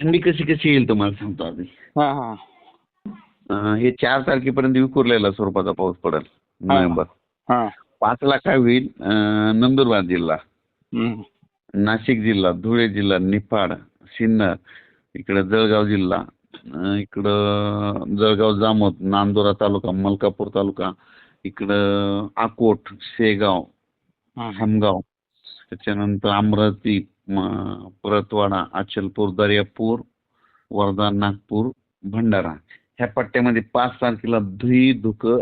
थंडी कशी कशी येईल तुम्हाला सांगतो आधी. हा हा. अं, हे चार तारखेपर्यंत विखुरलेला स्वरूपाचा पाऊस पडेल नोव्हेंबर. हा. पाचला काय होईल अं, नंदुरबार जिल्हा. हम्म. नाशिक जिल्हा धुळे जिल्हा निफाड सिन्नर इकडं जळगाव जिल्हा अं, इकडं जळगाव जामोद नांदुरा तालुका मलकापूर तालुका इकडं अकोट शेगाव हा. खामगाव त्याच्यानंतर अमरावती परतवाडा अचलपूर दर्यापूर वर्धा नागपूर भंडारा. ह्या पट्ट्यामध्ये पाच तारखेला धुई धुकं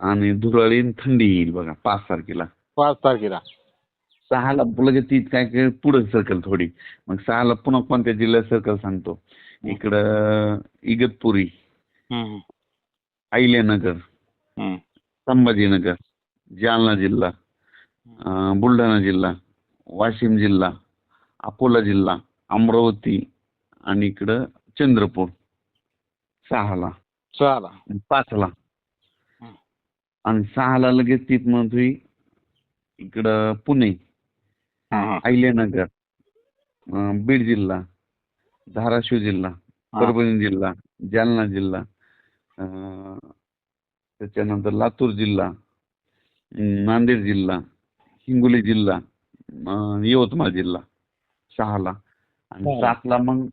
आणि धुरळी आणि थंडी येईल बघा पाच तारखेला. पाच तारखेला. सहाला लगेच ती काय काय पुढे सर्कल थोडी. मग सहाला पुन्हा कोणत्या जिल्ह्यात सर्कल सांगतो? इकडं इगतपुरी. अहिल्यानगर. संभाजीनगर जालना जिल्हा बुलढाणा जिल्हा वाशिम जिल्हा अकोला जिल्हा अमरावती आणि इकडं चंद्रपूर सहाला चला पाचला. आणि सहाला लगेच तिथनं तुझी इकडं पुणे. अहिल्यानगर बीड जिल्हा धाराशिव जिल्हा. परभणी जिल्हा जालना जिल्हा त्याच्यानंतर लातूर जिल्हा नांदेड जिल्हा हिंगोली जिल्हा यवतमाळ जिल्हा सहाला. आणि. सातला मग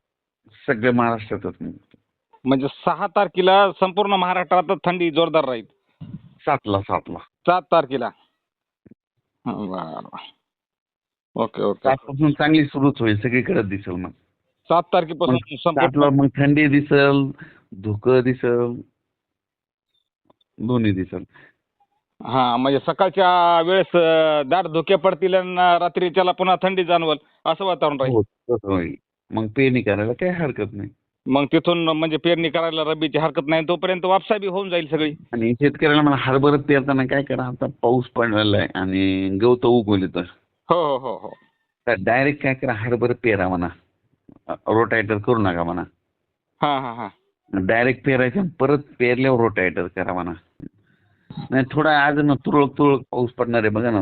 सगळ्या महाराष्ट्रातच मग म्हणजे सहा तारखेला संपूर्ण महाराष्ट्रात थंडी जोरदार राहील. सातला सातला. सात तारखेला. बर ओके ओके. सातपासून चांगली सुरूच होईल सगळीकडे दिसेल मग. सात तारखेपासून सातला मग थंडी दिसल धुकं दिसल दोन्ही दिसल. हा म्हणजे सकाळच्या वेळेस दाट धुके पडतील आणि रात्रीच्याला पुन्हा थंडी जाणवल असं वातावरण राहील. हो, तसं होईल. मग पेरणी करायला काही हरकत नाही. मग तिथून म्हणजे पेरणी करायला रब्बीची हरकत नाही तोपर्यंत वापसा बी होऊन जाईल सगळी. आणि शेतकऱ्याला मला हरभरा पेरताना काय करा आता पाऊस पडलेला आहे आणि गवत उगवले तर. हो हो हो हो. तर डायरेक्ट काय करा हरभरा पेरा म्हणा. रोटायटर करू नका म्हणा. हा हा हा. डायरेक्ट पेरायचं आणि परत पेरल्यावर रोटायटर करा म्हणा. नाही थोडा आज ना तुरळक तुरळक पाऊस पडणार आहे बघा ना.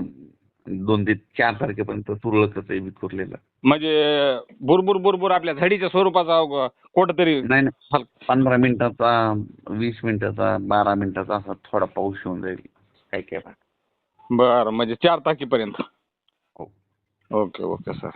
दोन ते चार तारखेपर्यंत तुरळकच आहे विखुरलेलं. म्हणजे बुरबुर बुरबुर आपल्या झाडीच्या स्वरूपाचा कुठंतरी नाही नाही. हल- पंधरा मिनिटाचा वीस मिनिटाचा बारा मिनिटाचा असा थोडा पाऊस येऊन जाईल. काय काय. बरं म्हणजे चार तारखेपर्यंत. हो. Okay okay sir.